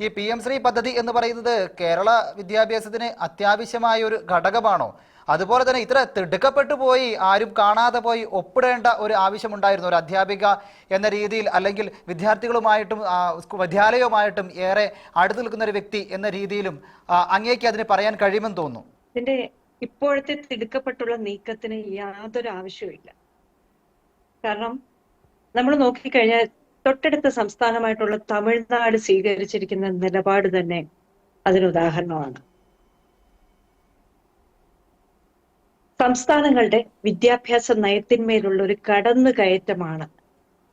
ഈ P M Shri പദ്ധതി എന്ന് പറയുന്നത് കേരള വിദ്യാഭ്യാസത്തിന് അത്യാവശ്യമായ ഒരു ഘടകമാണോ? അതുപോലെ തന്നെ ഇത്ര തിടുക്കപ്പെട്ടു പോയി ആരും കാണാതെ പോയി ഒപ്പിടേണ്ട ഒരു ആവശ്യമുണ്ടായിരുന്നു. ഒരു അധ്യാപിക എന്ന രീതിയിൽ അല്ലെങ്കിൽ വിദ്യാർത്ഥികളുമായിട്ടും വിദ്യാലയവുമായിട്ടും ഏറെ അടുത്ത് നിൽക്കുന്ന ഒരു വ്യക്തി എന്ന രീതിയിലും അങ്ങേക്ക് അതിന് പറയാൻ കഴിയുമെന്ന് തോന്നുന്നു. ഇതിന്റെ ഇപ്പോഴത്തെ തിടുക്കപ്പെട്ടുള്ള നീക്കത്തിന് യാതൊരു ആവശ്യവുമില്ല. കാരണം നമ്മൾ നോക്കിക്കഴിഞ്ഞാൽ തൊട്ടടുത്ത സംസ്ഥാനമായിട്ടുള്ള തമിഴ്നാട് സ്വീകരിച്ചിരിക്കുന്ന നിലപാട് തന്നെ അതിനുദാഹരണമാണ്. സംസ്ഥാനങ്ങളുടെ വിദ്യാഭ്യാസ നയത്തിന്മേലുള്ള ഒരു കടന്നു കയറ്റമാണ്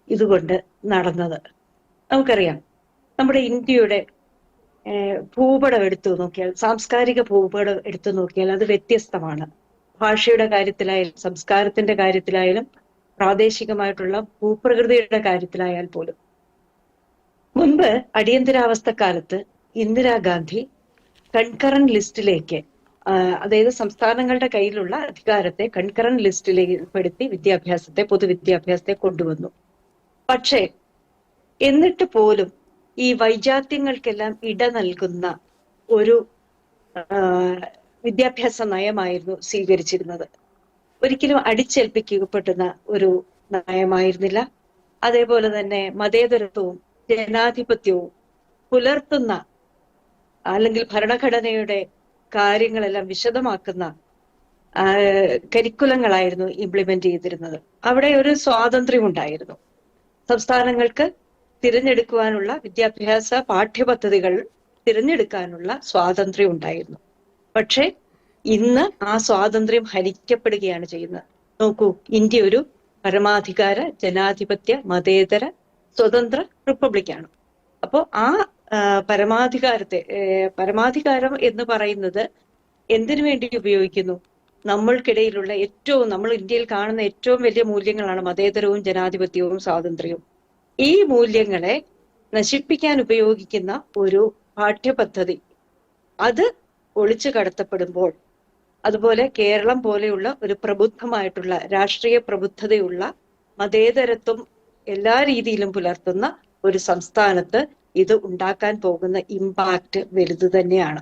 ഇതുകൊണ്ട് നടന്നത്. നമുക്കറിയാം നമ്മുടെ ഇന്ത്യയുടെ ഭൂപടം എടുത്തു നോക്കിയാൽ സാംസ്കാരിക ഭൂപടം എടുത്തു നോക്കിയാൽ അത് വ്യത്യസ്തമാണ്. ഭാഷയുടെ കാര്യത്തിലായാലും സംസ്കാരത്തിന്റെ കാര്യത്തിലായാലും പ്രാദേശികമായിട്ടുള്ള ഭൂപ്രകൃതിയുടെ കാര്യത്തിലായാൽ പോലും. മുൻപ് അടിയന്തരാവസ്ഥ കാലത്ത് ഇന്ദിരാഗാന്ധി കൺകറന്റ് ലിസ്റ്റിലേക്ക് അതായത് സംസ്ഥാനങ്ങളുടെ കയ്യിലുള്ള അധികാരത്തെ കൺകറന്റ് ലിസ്റ്റിലേക്ക് പെടുത്തി വിദ്യാഭ്യാസത്തെ പൊതുവിദ്യാഭ്യാസത്തെ കൊണ്ടുവന്നു. പക്ഷേ എന്നിട്ട് പോലും ഈ വൈജാത്യങ്ങൾക്കെല്ലാം ഇട നൽകുന്ന ഒരു വിദ്യാഭ്യാസ നയമായിരുന്നു സ്വീകരിച്ചിരുന്നത്. ഒരിക്കലും അടിച്ചേൽപ്പിക്കപ്പെടുന്ന ഒരു നയമായിരുന്നില്ല. അതേപോലെ തന്നെ മതേതരത്വവും ജനാധിപത്യവും പുലർത്തുന്ന അല്ലെങ്കിൽ ഭരണഘടനയുടെ കാര്യങ്ങളെല്ലാം വിശദമാക്കുന്ന കരിക്കുലങ്ങളായിരുന്നു ഇംപ്ലിമെന്റ് ചെയ്തിരുന്നത്. അവിടെ ഒരു സ്വാതന്ത്ര്യം ഉണ്ടായിരുന്നു സംസ്ഥാനങ്ങൾക്ക് തിരഞ്ഞെടുക്കുവാനുള്ള വിദ്യാഭ്യാസ പാഠ്യപദ്ധതികൾ തിരഞ്ഞെടുക്കാനുള്ള സ്വാതന്ത്ര്യം ഉണ്ടായിരുന്നു പക്ഷെ ഇന്ന് ആ സ്വാതന്ത്ര്യം ഹരിക്കപ്പെടുകയാണ് ചെയ്യുന്നത്. നോക്കൂ ഇന്ത്യ ഒരു പരമാധികാര ജനാധിപത്യ മതേതര സ്വതന്ത്ര റിപ്പബ്ലിക്കാണ്. അപ്പോൾ ആ ആ, പരമാധികാരത്തെ പരമാധികാരം എന്ന് പറയുന്നത് എന്തിനു വേണ്ടി ഉപയോഗിക്കുന്നു? നമ്മൾക്കിടയിലുള്ള ഏറ്റവും നമ്മൾ ഇന്ത്യയിൽ കാണുന്ന ഏറ്റവും വലിയ മൂല്യങ്ങളാണ് മതേതരവും ജനാധിപത്യവും സ്വാതന്ത്ര്യവും. ഈ മൂല്യങ്ങളെ നശിപ്പിക്കാൻ ഉപയോഗിക്കുന്ന ഒരു പാഠ്യപദ്ധതി അത് ഒളിച്ചു കടത്തപ്പെടുമ്പോൾ അതുപോലെ കേരളം പോലെയുള്ള ഒരു പ്രബുദ്ധമായിട്ടുള്ള രാഷ്ട്രീയ പ്രബുദ്ധതയുള്ള മതേതരത്വം എല്ലാ രീതിയിലും പുലർത്തുന്ന ഒരു സംസ്ഥാനത്ത് ഇത് ഉണ്ടാക്കാൻ പോകുന്ന ഇമ്പാക്ട് വലുത് തന്നെയാണ്.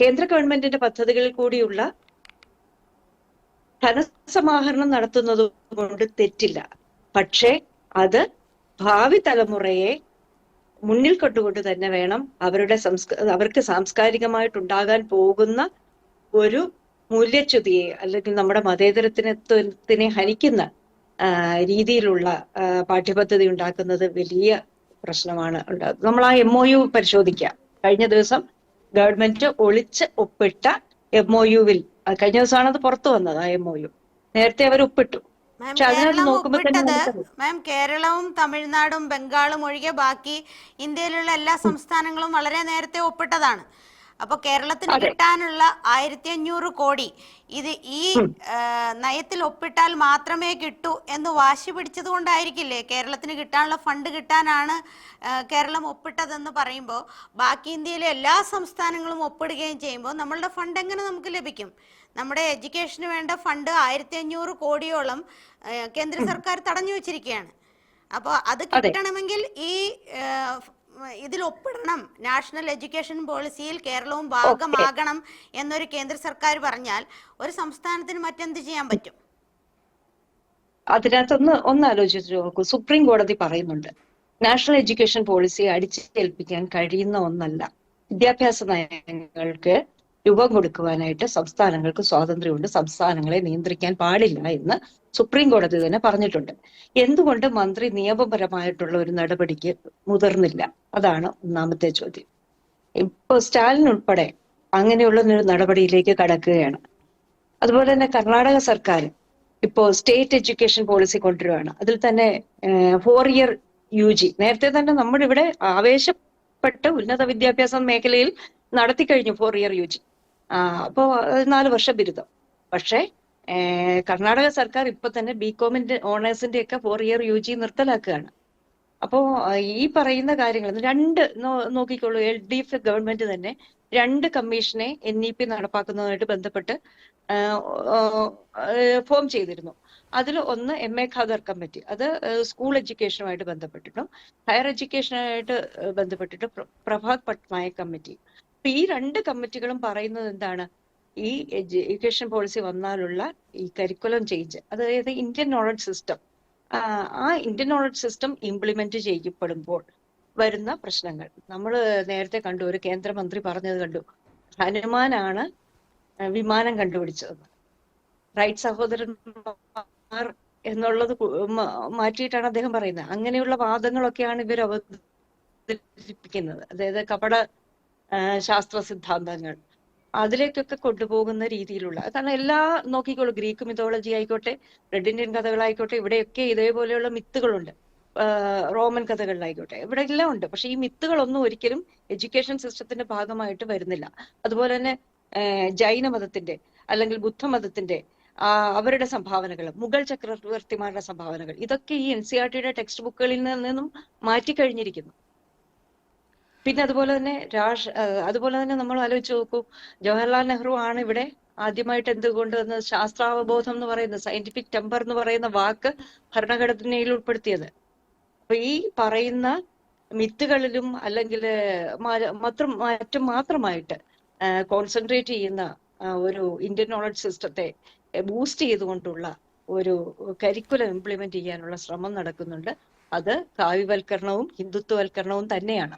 കേന്ദ്ര ഗവൺമെന്റിന്റെ പദ്ധതികളിൽ കൂടിയുള്ള ധനസമാഹരണം നടത്തുന്നത് കൊണ്ട് തെറ്റില്ല. പക്ഷേ അത് ഭാവി തലമുറയെ മുന്നിൽ കൊണ്ടുകൊണ്ട് തന്നെ വേണം അവരുടെ സംസ്ക അവർക്ക് സാംസ്കാരികമായിട്ടുണ്ടാകാൻ പോകുന്ന ഒരു മൂല്യച്യുതിയെ അല്ലെങ്കിൽ നമ്മുടെ മതേതരത്തിനെ ഹനിക്കുന്ന രീതിയിലുള്ള പാഠ്യപദ്ധതി ഉണ്ടാക്കുന്നത് വലിയ പ്രശ്നമാണ് ഉണ്ടാകുന്നത്. നമ്മൾ ആ എം ഒ യു പരിശോധിക്കാം. കഴിഞ്ഞ ദിവസം ഗവൺമെന്റ് ഒളിച്ച് ഒപ്പിട്ട എം ഒ യുവിൽ കഴിഞ്ഞ ദിവസമാണ് അത് പുറത്തു വന്നത് ആ എം ഒ യു നേരത്തെ അവർ ഒപ്പിട്ടു. മാം കേരളം ഒപ്പിട്ടത് മാം കേരളവും തമിഴ്നാടും ബംഗാളും ഒഴികെ ബാക്കി ഇന്ത്യയിലുള്ള എല്ലാ സംസ്ഥാനങ്ങളും വളരെ നേരത്തെ ഒപ്പിട്ടതാണ്. അപ്പൊ കേരളത്തിന് കിട്ടാനുള്ള ആയിരത്തി അഞ്ഞൂറ് കോടി ഇത് ഈ നയത്തിൽ ഒപ്പിട്ടാൽ മാത്രമേ കിട്ടൂ എന്ന് വാശി പിടിച്ചത് കൊണ്ടായിരിക്കില്ലേ? കേരളത്തിന് കിട്ടാനുള്ള ഫണ്ട് കിട്ടാനാണ് കേരളം ഒപ്പിട്ടതെന്ന് പറയുമ്പോൾ ബാക്കി ഇന്ത്യയിലെ എല്ലാ സംസ്ഥാനങ്ങളും ഒപ്പിടുകയും ചെയ്യുമ്പോൾ നമ്മളുടെ ഫണ്ട് എങ്ങനെ നമുക്ക് ലഭിക്കും? നമ്മുടെ എഡ്യൂക്കേഷന് വേണ്ട ഫണ്ട് ആയിരത്തി അഞ്ഞൂറ് കോടിയോളം കേന്ദ്ര സർക്കാർ തടഞ്ഞു വെച്ചിരിക്കുകയാണ്. അപ്പോൾ അത് കിട്ടണമെങ്കിൽ ഈ ഇതിൽ ഒപ്പിടണം നാഷണൽ എഡ്യൂക്കേഷൻ പോളിസിയിൽ കേരളവും ഭാഗമാകണം എന്നൊരു കേന്ദ്ര സർക്കാർ പറഞ്ഞാൽ ഒരു സംസ്ഥാനത്തിന് മറ്റെന്ത് ചെയ്യാൻ പറ്റും? അതിനകത്തൊന്ന് ഒന്ന് ആലോചിച്ച് നോക്കൂ. സുപ്രീം കോടതി പറയുന്നുണ്ട് നാഷണൽ എഡ്യൂക്കേഷൻ പോളിസി അടിച്ചേൽപ്പിക്കാൻ കഴിയുന്ന ഒന്നല്ല. വിദ്യാഭ്യാസ നയങ്ങൾക്ക് രൂപം കൊടുക്കുവാനായിട്ട് സംസ്ഥാനങ്ങൾക്ക് സ്വാതന്ത്ര്യമുണ്ട്. സംസ്ഥാനങ്ങളെ നിയന്ത്രിക്കാൻ പാടില്ല എന്ന് സുപ്രീം കോടതി തന്നെ പറഞ്ഞിട്ടുണ്ട്. എന്തുകൊണ്ട് മന്ത്രി നിയമപരമായിട്ടുള്ള ഒരു നടപടിക്ക് മുതിർന്നില്ല? അതാണ് ഒന്നാമത്തെ ചോദ്യം. ഇപ്പൊ സ്റ്റാലിൻ ഉൾപ്പെടെ അങ്ങനെയുള്ള ഒരു നടപടിയിലേക്ക് കടക്കുകയാണ്. അതുപോലെ തന്നെ കർണാടക സർക്കാർ ഇപ്പോ സ്റ്റേറ്റ് എഡ്യൂക്കേഷൻ പോളിസി കൊണ്ടുവരുവാണ് അതിൽ തന്നെ ഫോർ ഇയർ യു ജി. നേരത്തെ തന്നെ നമ്മുടെ ഇവിടെ ആവേശപ്പെട്ട് ഉന്നത വിദ്യാഭ്യാസ മേഖലയിൽ നടത്തി കഴിഞ്ഞു ഫോർ ഇയർ യു ജി. അപ്പോ നാല് വർഷ ബിരുദം. പക്ഷേ കർണാടക സർക്കാർ ഇപ്പൊ തന്നെ ബികോമിന്റെ ഓണേഴ്സിന്റെ ഒക്കെ ഫോർ ഇയർ യു ജി നിർത്തലാക്കുകയാണ്. അപ്പോ ഈ പറയുന്ന കാര്യങ്ങൾ രണ്ട് നോക്കിക്കോളൂ എൽ ഡി എഫ് ഗവൺമെന്റ് തന്നെ രണ്ട് കമ്മീഷനെ എൻ ഇ പി നടപ്പാക്കുന്നതുമായിട്ട് ബന്ധപ്പെട്ട് ഫോം ചെയ്തിരുന്നു. അതിൽ ഒന്ന് എം എ ഖാദർ കമ്മിറ്റി അത് സ്കൂൾ എഡ്യൂക്കേഷനുമായിട്ട് ബന്ധപ്പെട്ടിട്ടും ഹയർ എഡ്യൂക്കേഷനുമായിട്ട് ബന്ധപ്പെട്ടിട്ട് പ്രഭാത് പട്നായക് കമ്മിറ്റി അപ്പൊ ഈ രണ്ട് കമ്മിറ്റികളും പറയുന്നത് എന്താണ്? ഈ എഡ്യൂക്കേഷൻ പോളിസി വന്നാലുള്ള ഈ കരിക്കുലം ചേഞ്ച് അതായത് ഇന്ത്യൻ നോളജ് സിസ്റ്റം ആ ഇന്ത്യൻ നോളജ് സിസ്റ്റം ഇംപ്ലിമെന്റ് ചെയ്യപ്പെടുമ്പോൾ വരുന്ന പ്രശ്നങ്ങൾ. നമ്മൾ നേരത്തെ കണ്ടു ഒരു കേന്ദ്രമന്ത്രി പറഞ്ഞത് കണ്ടു ഹനുമാനാണ് വിമാനം കണ്ടുപിടിച്ചതെന്ന്. റൈറ്റ് സഹോദരന്മാർ എന്നുള്ളത് മാറ്റിയിട്ടാണ് അദ്ദേഹം പറയുന്നത്. അങ്ങനെയുള്ള വാദങ്ങളൊക്കെയാണ് ഇവർ അവതരിപ്പിക്കുന്നത് അതായത് കപട ശാസ്ത്ര സിദ്ധാന്തങ്ങൾ. അതിലേക്കൊക്കെ കൊണ്ടുപോകുന്ന രീതിയിലുള്ള കാരണം എല്ലാ നോക്കിക്കോളൂ ഗ്രീക്ക് മിതോളജി ആയിക്കോട്ടെ റെഡ് ഇന്ത്യൻ കഥകളായിക്കോട്ടെ ഇവിടെയൊക്കെ ഇതേപോലെയുള്ള മിത്തുകളുണ്ട് റോമൻ കഥകളിലായിക്കോട്ടെ ഇവിടെ എല്ലാം ഉണ്ട്. പക്ഷെ ഈ മിത്തുകളൊന്നും ഒരിക്കലും എഡ്യൂക്കേഷൻ സിസ്റ്റത്തിന്റെ ഭാഗമായിട്ട് വരുന്നില്ല. അതുപോലെ തന്നെ ജൈന മതത്തിന്റെ അല്ലെങ്കിൽ ബുദ്ധമതത്തിന്റെ അവരുടെ സംഭാവനകൾ മുഗൾ ചക്രവർത്തിമാരുടെ സംഭാവനകൾ ഇതൊക്കെ ഈ എൻ സി ആർ ടിയുടെ ടെക്സ്റ്റ് ബുക്കുകളിൽ നിന്നും മാറ്റിക്കഴിഞ്ഞിരിക്കുന്നു. പിന്നെ അതുപോലെ തന്നെ രാഷ് അതുപോലെ തന്നെ നമ്മൾ ആലോചിച്ച് നോക്കൂ ജവഹർലാൽ നെഹ്റു ആണ് ഇവിടെ ആദ്യമായിട്ട് എന്തുകൊണ്ട് വന്ന് ശാസ്ത്രാവബോധം എന്ന് പറയുന്ന സയന്റിഫിക് ടെമ്പർ എന്ന് പറയുന്ന വാക്ക് ഭരണഘടനയിൽ ഉൾപ്പെടുത്തിയത്. അപ്പൊ ഈ പറയുന്ന മിത്തുകളിലും അല്ലെങ്കിൽ മാത്രം മറ്റും മാത്രമായിട്ട് കോൺസെൻട്രേറ്റ് ചെയ്യുന്ന ഒരു ഇന്ത്യൻ നോളജ് സിസ്റ്റത്തെ ബൂസ്റ്റ് ചെയ്തുകൊണ്ടുള്ള ഒരു കരിക്കുലം ഇംപ്ലിമെന്റ് ചെയ്യാനുള്ള ശ്രമം നടക്കുന്നുണ്ട്. അത് കാവ്യവൽക്കരണവും ഹിന്ദുത്വവൽക്കരണവും തന്നെയാണ്.